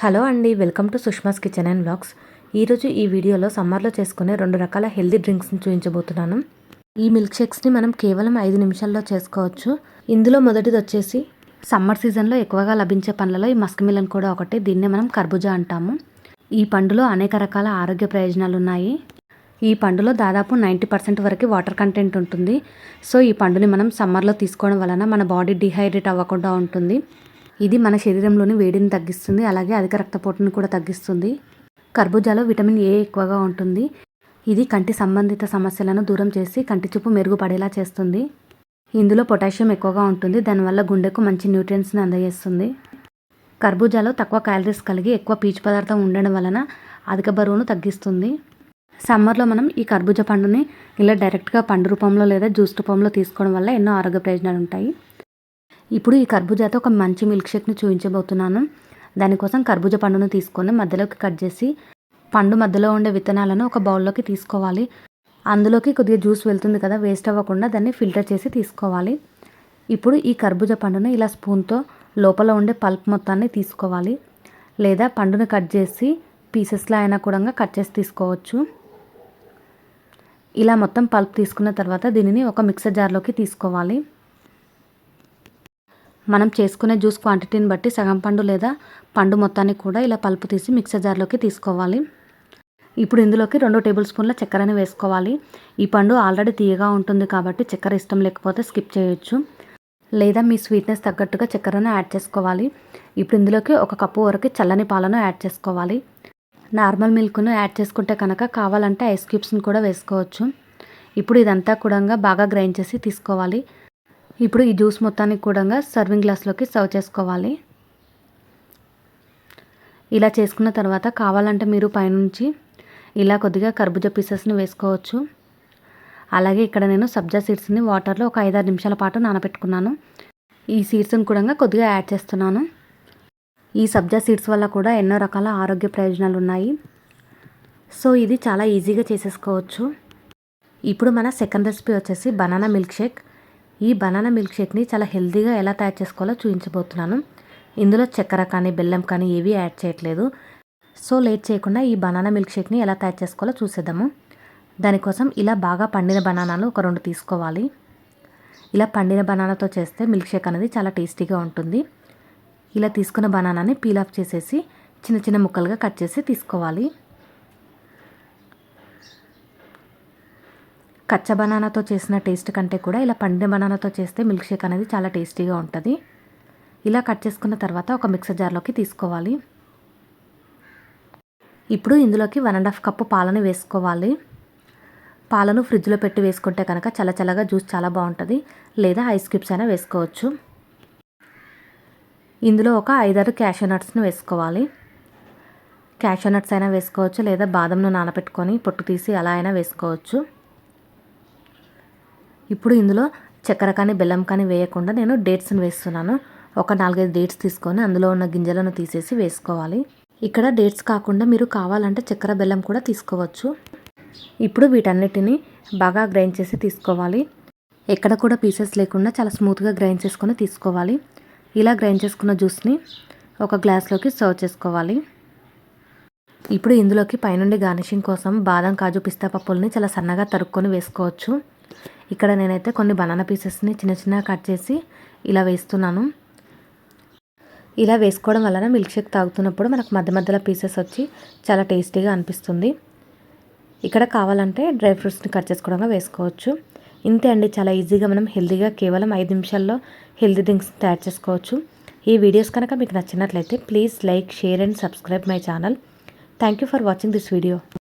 Hello అండి welcome to Sushma's kitchen and blogs ఈరోజు ఈ వీడియోలో సమ్మర్లో చేసుకునే రెండు రకాల హెల్దీ డ్రింక్స్ని చూపించబోతున్నాను. ఈ మిల్క్ షేక్స్ని మనం కేవలం ఐదు నిమిషాల్లో చేసుకోవచ్చు. ఇందులో మొదటిది వచ్చేసి సమ్మర్ సీజన్లో ఎక్కువగా లభించే పండ్లలో ఈ మస్క్ మిలన్ కూడా ఒకటి. దీన్నే మనం కర్బూజా అంటాము. ఈ పండులో అనేక రకాల ఆరోగ్య ప్రయోజనాలు ఉన్నాయి. ఈ పండులో దాదాపు నైంటీ పర్సెంట్ వరకు వాటర్ కంటెంట్ ఉంటుంది. సో ఈ పండుని మనం సమ్మర్లో తీసుకోవడం వలన మన బాడీ డిహైడ్రేట్ అవ్వకుండా ఉంటుంది. ఇది మన శరీరంలోని వేడిని తగ్గిస్తుంది అలాగే అధిక రక్తపోటును కూడా తగ్గిస్తుంది. కర్బూజాలో విటమిన్ ఏ ఎక్కువగా ఉంటుంది. ఇది కంటి సంబంధిత సమస్యలను దూరం చేసి కంటి చూపు మెరుగుపడేలా చేస్తుంది. ఇందులో పొటాషియం ఎక్కువగా ఉంటుంది దానివల్ల గుండెకు మంచి న్యూట్రియన్స్ని అందజేస్తుంది. కర్బూజాలో తక్కువ క్యాలరీస్ కలిగి ఎక్కువ పీచు పదార్థం ఉండడం వలన అధిక బరువును తగ్గిస్తుంది. సమ్మర్లో మనం ఈ కర్బూజా పండుని ఇలా డైరెక్ట్గా పండు రూపంలో లేదా జ్యూస్ రూపంలో తీసుకోవడం వల్ల ఎన్నో ఆరోగ్య ప్రయోజనాలు ఉంటాయి ఇప్పుడు ఈ కర్బూజాతో ఒక మంచి మిల్క్ షేక్ని చూపించబోతున్నాను దానికోసం కర్బూజ పండును తీసుకొని మధ్యలోకి కట్ చేసి పండు మధ్యలో ఉండే విత్తనాలను ఒక బౌల్లోకి తీసుకోవాలి. అందులోకి కొద్దిగా జ్యూస్ వెళ్తుంది కదా వేస్ట్ అవ్వకుండా దాన్ని ఫిల్టర్ చేసి తీసుకోవాలి. ఇప్పుడు ఈ కర్బూజ పండును ఇలా స్పూన్తో లోపల ఉండే పల్ప్ మొత్తాన్ని తీసుకోవాలి. లేదా పండును కట్ చేసి పీసెస్లో అయినా కూడా కట్ చేసి తీసుకోవచ్చు. ఇలా మొత్తం పల్ప్ తీసుకున్న తర్వాత దీనిని ఒక మిక్సర్ జార్లోకి తీసుకోవాలి. మనం చేసుకునే జ్యూస్ క్వాంటిటీని బట్టి సగం పండు లేదా పండు మొత్తాన్ని కూడా ఇలా పలుపు తీసి మిక్సర్ జార్లోకి తీసుకోవాలి. ఇప్పుడు ఇందులోకి రెండు టేబుల్ స్పూన్ల చక్కెరని వేసుకోవాలి. ఈ పండు ఆల్రెడీ తీయగా ఉంటుంది కాబట్టి చక్కెర ఇష్టం లేకపోతే స్కిప్ చేయొచ్చు. లేదా మీ స్వీట్నెస్ తగ్గట్టుగా చక్కెరను యాడ్ చేసుకోవాలి. ఇప్పుడు ఇందులోకి ఒక కప్పు వరకు చల్లని పాలను యాడ్ చేసుకోవాలి. నార్మల్ మిల్క్ను యాడ్ చేసుకుంటే కనుక కావాలంటే ఐస్ క్యూబ్స్ని కూడా వేసుకోవచ్చు. ఇప్పుడు ఇదంతా కూడా బాగా గ్రైండ్ చేసి తీసుకోవాలి. ఇప్పుడు ఈ జ్యూస్ మొత్తానికి కూడా సర్వింగ్ గ్లాస్లోకి సర్వ్ చేసుకోవాలి. ఇలా చేసుకున్న తర్వాత కావాలంటే మీరు పైనుంచి ఇలా కొద్దిగా కర్బూజా పీసెస్ని వేసుకోవచ్చు. అలాగే ఇక్కడ నేను సబ్జా సీడ్స్ని వాటర్లో ఒక ఐదారు నిమిషాల పాటు నానబెట్టుకున్నాను. ఈ సీడ్స్ని కూడా కొద్దిగా యాడ్ చేస్తున్నాను. ఈ సబ్జా సీడ్స్ వల్ల కూడా ఎన్నో రకాల ఆరోగ్య ప్రయోజనాలు ఉన్నాయి. సో ఇది చాలా ఈజీగా చేసేసుకోవచ్చు. ఇప్పుడు మన సెకండ్ రెసిపీ వచ్చేసి బనానా మిల్క్ షేక్. ఈ బనానా మిల్క్ షేక్ని చాలా హెల్తీగా ఎలా తయారు చేసుకోవాలో చూపించబోతున్నాను. ఇందులో చక్కెర కానీ బెల్లం కానీ ఏవి యాడ్ చేయట్లేదు. సో లేట్ చేయకుండా ఈ బనానా మిల్క్ షేక్ని ఎలా తయారు చేసుకోవాలో చూసేద్దాము. దానికోసం ఇలా బాగా పండిన బనానాలు ఒక రెండు తీసుకోవాలి. ఇలా పండిన బనానాతో చేస్తే మిల్క్ షేక్ అనేది చాలా టేస్టీగా ఉంటుంది. ఇలా తీసుకున్న బనానాని పీల్ ఆఫ్ చేసేసి చిన్న చిన్న ముక్కలుగా కట్ చేసి తీసుకోవాలి. కచ్చ బనానాతో చేసిన టేస్ట్ కంటే కూడా ఇలా పండిన బనానాతో చేస్తే మిల్క్ షేక్ అనేది చాలా టేస్టీగా ఉంటుంది. ఇలా కట్ చేసుకున్న తర్వాత ఒక మిక్సర్ జార్లోకి తీసుకోవాలి. ఇప్పుడు ఇందులోకి వన్ అండ్ హాఫ్ కప్పు పాలను వేసుకోవాలి. పాలను ఫ్రిడ్జ్లో పెట్టి వేసుకుంటే కనుక చల్ల చల్లగా జ్యూస్ చాలా బాగుంటుంది. లేదా ఐస్ క్యూబ్స్ అయినా వేసుకోవచ్చు. ఇందులో ఒక ఐదారు క్యాషో నట్స్ను వేసుకోవాలి. క్యాషో నట్స్ అయినా వేసుకోవచ్చు లేదా బాదంను నానబెట్టుకొని పొట్టు తీసి అలా అయినా వేసుకోవచ్చు. ఇప్పుడు ఇందులో చక్కెర కానీ బెల్లం కానీ వేయకుండా నేను డేట్స్ని వేస్తున్నాను. ఒక నాలుగైదు డేట్స్ తీసుకొని అందులో ఉన్న గింజలను తీసేసి వేసుకోవాలి. ఇక్కడ డేట్స్ కాకుండా మీరు కావాలంటే చక్కెర బెల్లం కూడా తీసుకోవచ్చు. ఇప్పుడు వీటన్నిటిని బాగా గ్రైండ్ చేసి తీసుకోవాలి. ఎక్కడ కూడా పీసెస్ లేకుండా చాలా స్మూత్గా గ్రైండ్ చేసుకొని తీసుకోవాలి. ఇలా గ్రైండ్ చేసుకున్న జ్యూస్ని ఒక గ్లాస్లోకి సర్వ్ చేసుకోవాలి. ఇప్పుడు ఇందులోకి పైనుండి గార్నిషింగ్ కోసం బాదం కాజు పిస్తా పప్పుల్ని చాలా సన్నగా తరుక్కొని వేసుకోవచ్చు. ఇక్కడ నేనైతే కొన్ని బనానా పీసెస్ని చిన్న చిన్నగా కట్ చేసి ఇలా వేస్తున్నాను. ఇలా వేసుకోవడం వలన మిల్క్ షేక్ తాగుతున్నప్పుడు మనకు మధ్య మధ్యలో పీసెస్ వచ్చి చాలా టేస్టీగా అనిపిస్తుంది. ఇక్కడ కావాలంటే డ్రై ఫ్రూట్స్ని కట్ చేసుకోవడంగా వేసుకోవచ్చు. ఇంతే అండి చాలా ఈజీగా మనం హెల్తీగా కేవలం ఐదు నిమిషాల్లో హెల్తీ థింగ్స్ తయారు చేసుకోవచ్చు. ఈ వీడియోస్ కనుక మీకు నచ్చినట్లయితే please like share and subscribe my channel thank you for watching this video